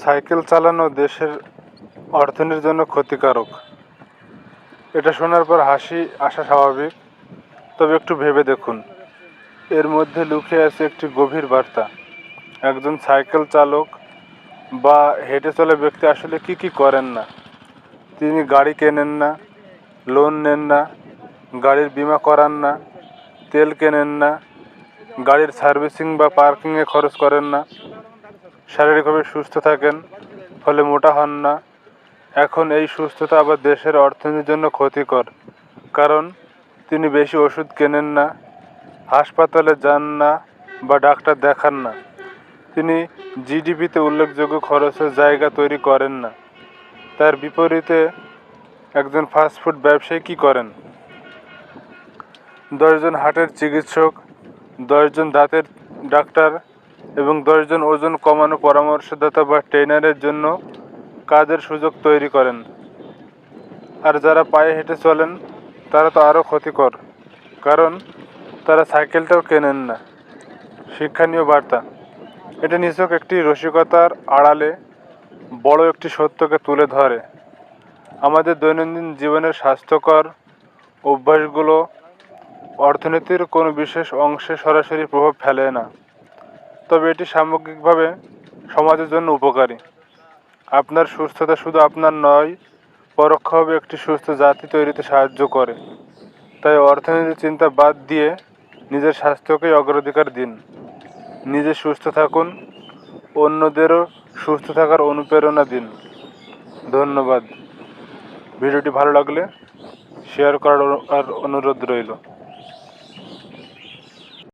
Cycle চালানো দেশের অর্থনীতির জন্য ক্ষতিকারক। এটা শোনার পর হাসি আসা স্বাভাবিক। তবে একটু ভেবে দেখুন, এর মধ্যে লুকিয়ে আছে একটি গভীর বার্তা। একজন সাইকেল চালক বা হেঁটে চলা ব্যক্তি আসলে কি কি করেন না? তিনি গাড়ি কেনেন না, লোন নেন না, গাড়ির বিমা করান না, তেল কেনেন না, গাড়ির সার্ভিসিং বা পার্কিংয়ে খরচ করেন না। শারীরিকভাবে সুস্থ থাকেন, ফলে মোটা হন না। এখন এই সুস্থতা আবার দেশের অর্থনীতির জন্য ক্ষতিকর, কারণ তিনি বেশি ওষুধ কেনেন না, হাসপাতালে যান না বা ডাক্তার দেখান না। তিনি জিডিপিতে উল্লেখযোগ্য খরচের জায়গা তৈরি করেন না। তার বিপরীতে একজন ফাস্টফুড ব্যবসায়ী কী করেন? দশজন হার্টের চিকিৎসক, দশজন দাঁতের ডাক্তার এবং দশজন ওজন কমানো পরামর্শদাতা বা ট্রেনারের জন্য কাজের সুযোগ তৈরি করেন। আর যারা পায়ে হেঁটে চলেন, তারা তো আরও ক্ষতিকর, কারণ তারা সাইকেলটাও কেনেন না। শিক্ষণীয় বার্তা, এটা নিছক একটি রসিকতার আড়ালে বড় একটি সত্যকে তুলে ধরে। আমাদের দৈনন্দিন জীবনের স্বাস্থ্যকর অভ্যাসগুলো অর্থনীতির কোনো বিশেষ অংশে সরাসরি প্রভাব ফেলে না। তবে এটি সামগ্রিকভাবে সমাজের জন্য উপকারী। আপনার সুস্থতা শুধু আপনার নয়, পরোক্ষভাবে একটি সুস্থ জাতি তৈরিতে সাহায্য করে। তাই অর্থনীতির চিন্তা বাদ দিয়ে নিজের স্বাস্থ্যকেই অগ্রাধিকার দিন। নিজে সুস্থ থাকুন, অন্যদেরও সুস্থ থাকার অনুপ্রেরণা দিন। ধন্যবাদ। ভিডিওটি ভালো লাগলে শেয়ার করার আর অনুরোধ রইল।